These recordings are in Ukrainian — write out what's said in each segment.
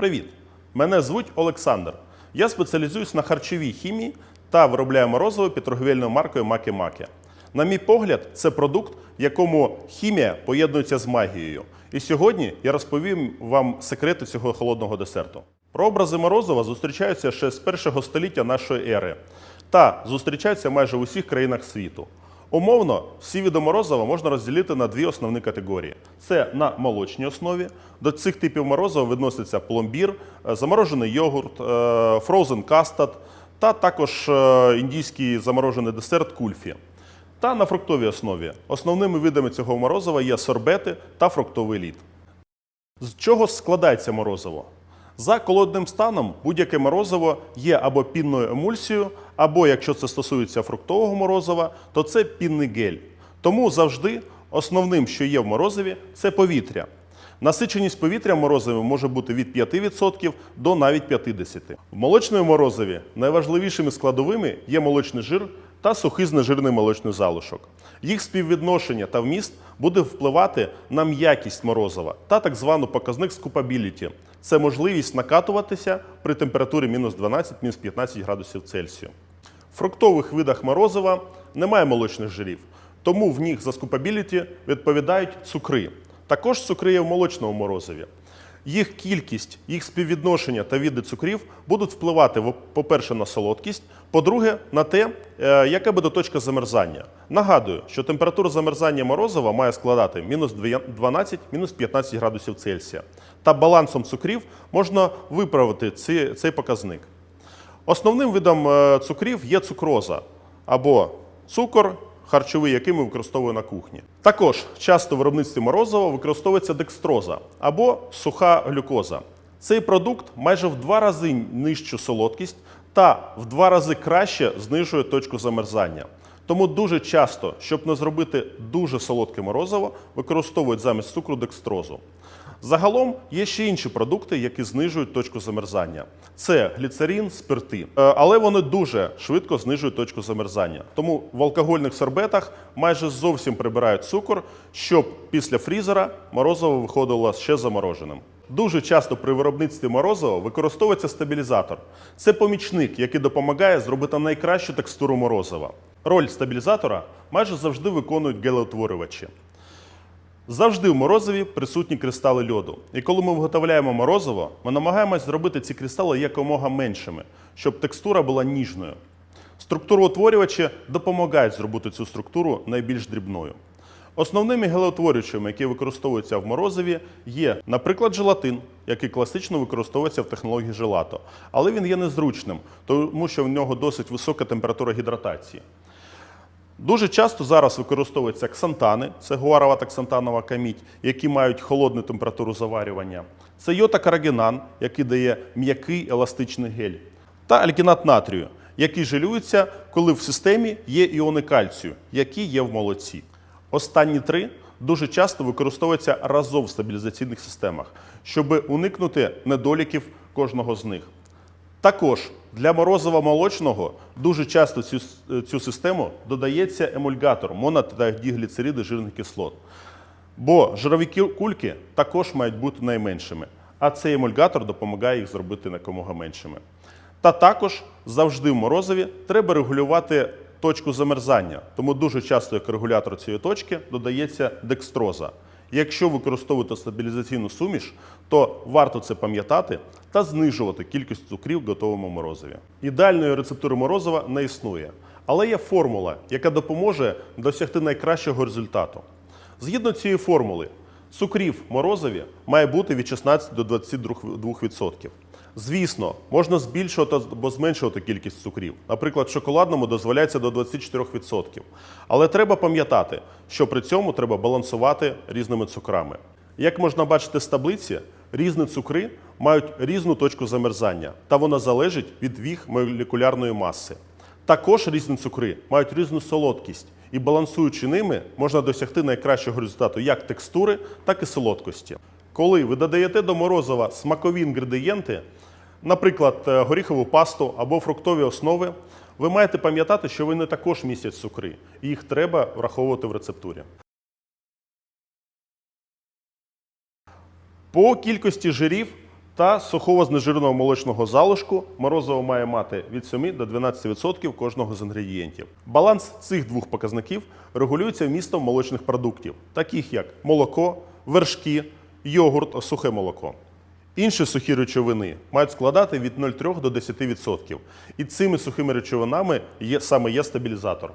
Привіт! Мене звуть Олександр. Я спеціалізуюсь на харчовій хімії та виробляю морозиво під торговельною маркою Макі Макі. На мій погляд, це продукт, в якому хімія поєднується з магією. І сьогодні я розповім вам секрети цього холодного десерту. Прообрази морозива зустрічаються ще з першого століття нашої ери та зустрічаються майже в усіх країнах світу. Умовно, види морозива можна розділити на дві основні категорії: це на молочній основі. До цих типів морозива відноситься пломбір, е, заморожений йогурт, фроузен кастад та також е, індійський заморожений десерт кульфі. Та на фруктовій основі. Основними видами цього морозива є сорбети та фруктовий лід. З чого складається морозиво? За колодним станом будь-яке морозиво є або пінною емульсією, або якщо це стосується фруктового морозива, то це пінний гель. Тому завжди основним, що є в морозиві, це повітря. Насиченість повітря в морозиві може бути від 5% до навіть 50%. В молочному морозиві найважливішими складовими є молочний жир та сухий знежирний молочний залишок. Їх співвідношення та вміст буде впливати на м'якість морозива та так звану показник скупабіліті. Це можливість накатуватися при температурі мінус 12-15 градусів Цельсію. Фруктових видах морозива немає молочних жирів, тому в них за скупабіліті відповідають цукри. Також цукри є в молочному морозиві. Їх кількість, їх співвідношення та види цукрів будуть впливати, по-перше, на солодкість, по-друге, на те, е, яка буде точка замерзання. Нагадую, що температура замерзання морозива має складати мінус 12, мінус 15 градусів Цельсія. Та балансом цукрів можна виправити цей показник. Основним видом е, цукрів є цукроза або цукор харчовий, який ми використовуємо на кухні. Також часто в виробництві морозива використовується декстроза або суха глюкоза. Цей продукт майже в два рази нижчу солодкість та в два рази краще знижує точку замерзання. Тому дуже часто, щоб не зробити дуже солодке морозиво, використовують замість цукру декстрозу. Загалом є ще інші продукти, які знижують точку замерзання. Це гліцерин, спирти. Е, Але вони дуже швидко знижують точку замерзання. Тому в алкогольних сорбетах майже зовсім прибирають цукор, щоб після фрізера морозиво виходило ще замороженим. Дуже часто при виробництві морозива використовується стабілізатор. Це помічник, який допомагає зробити найкращу текстуру морозива. Роль стабілізатора майже завжди виконують гелеутворювачі. Завжди в морозиві присутні кристали льоду. І коли ми виготовляємо морозиво, ми намагаємось зробити ці кристали якомога меншими, щоб текстура була ніжною. Структуроутворювачі допомагають зробити цю структуру найбільш дрібною. Основними гелеутворювачами, які використовуються в морозиві, є, наприклад, желатин, який класично використовується в технології желато, але він є незручним, тому що в нього досить висока температура гідратації. Дуже часто зараз використовуються ксантани, це гуарова та ксантанова камідь, які мають холодну температуру заварювання. Це йота-карагенан, який дає м'який еластичний гель. Та альгінат натрію, який желюється, коли в системі є іони кальцію, які є в молоці. Останні три дуже часто використовуються разом в стабілізаційних системах, щоб уникнути недоліків кожного з них. Також для морозива молочного дуже часто цю, цю систему додається емульгатор моно та дігліцериди жирних кислот. Бо жирові кульки також мають бути найменшими, а цей емульгатор допомагає їх зробити якомога меншими. Та також завжди в морозиві треба регулювати точку замерзання, тому дуже часто як регулятор цієї точки додається декстроза. Якщо використовувати стабілізаційну суміш, то варто це пам'ятати та знижувати кількість цукрів в готовому морозиві. Ідеальної рецептури морозива не існує, але є формула, яка допоможе досягти найкращого результату. Згідно цієї формули, цукрів в морозиві має бути від 16 до 22%. Звісно, можна збільшувати або зменшувати кількість цукрів. Наприклад, шоколадному дозволяється до 24%. Але треба пам'ятати, що при цьому треба балансувати різними цукрами. Як можна бачити з таблиці, різні цукри мають різну точку замерзання, та вона залежить від їх молекулярної маси. Також різні цукри мають різну солодкість, і балансуючи ними, можна досягти найкращого результату як текстури, так і солодкості. Коли ви додаєте до морозива смакові інгредієнти, наприклад, е, горіхову пасту або фруктові основи, ви маєте пам'ятати, що вони також містять цукри, і їх треба враховувати в рецептурі. По кількості жирів та сухого знежиреного молочного залишку морозиво має мати від 7 до 12% кожного з інгредієнтів. Баланс цих двох показників регулюється вмістом молочних продуктів, таких як молоко, вершки, йогурт, сухе молоко. Інші сухі речовини мають складати від 0,3 до 10%. І цими сухими речовинами є, саме є стабілізатор.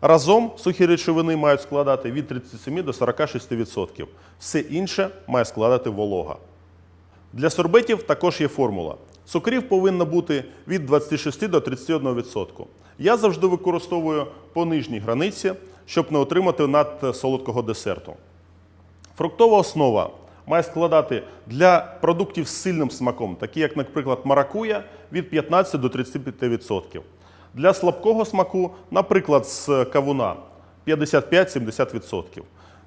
Разом сухі речовини мають складати від 37 до 46%. Все інше має складати волога. Для сорбетів також є формула. Цукрів повинно бути від 26 до 31%. Я завжди використовую по нижній границі, щоб не отримати надсолодкого десерту. Фруктова основа має складати для продуктів з сильним смаком, такі як, наприклад, маракуя, від 15 до 35%. Для слабкого смаку, наприклад, з кавуна 55-70%.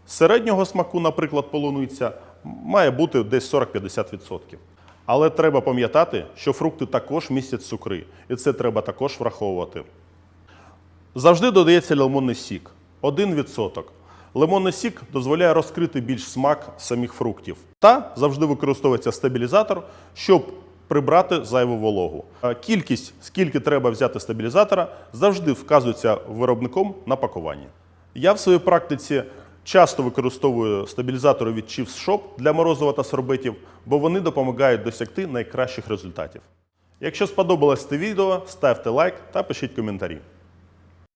З середнього смаку, наприклад, полуниця, має бути десь 40-50%. Але треба пам'ятати, що фрукти також містять цукри, і це треба також враховувати. Завжди додається лимонний сік 1%. Лимонний сік дозволяє розкрити більш смак самих фруктів. Та завжди використовується стабілізатор, щоб прибрати зайву вологу. Кількість, скільки треба взяти стабілізатора, завжди вказується виробником на пакуванні. Я в своїй практиці часто використовую стабілізатори від Chiefs Shop для морозива та сорбетів, бо вони допомагають досягти найкращих результатів. Якщо сподобалось це відео, ставте лайк та пишіть коментарі.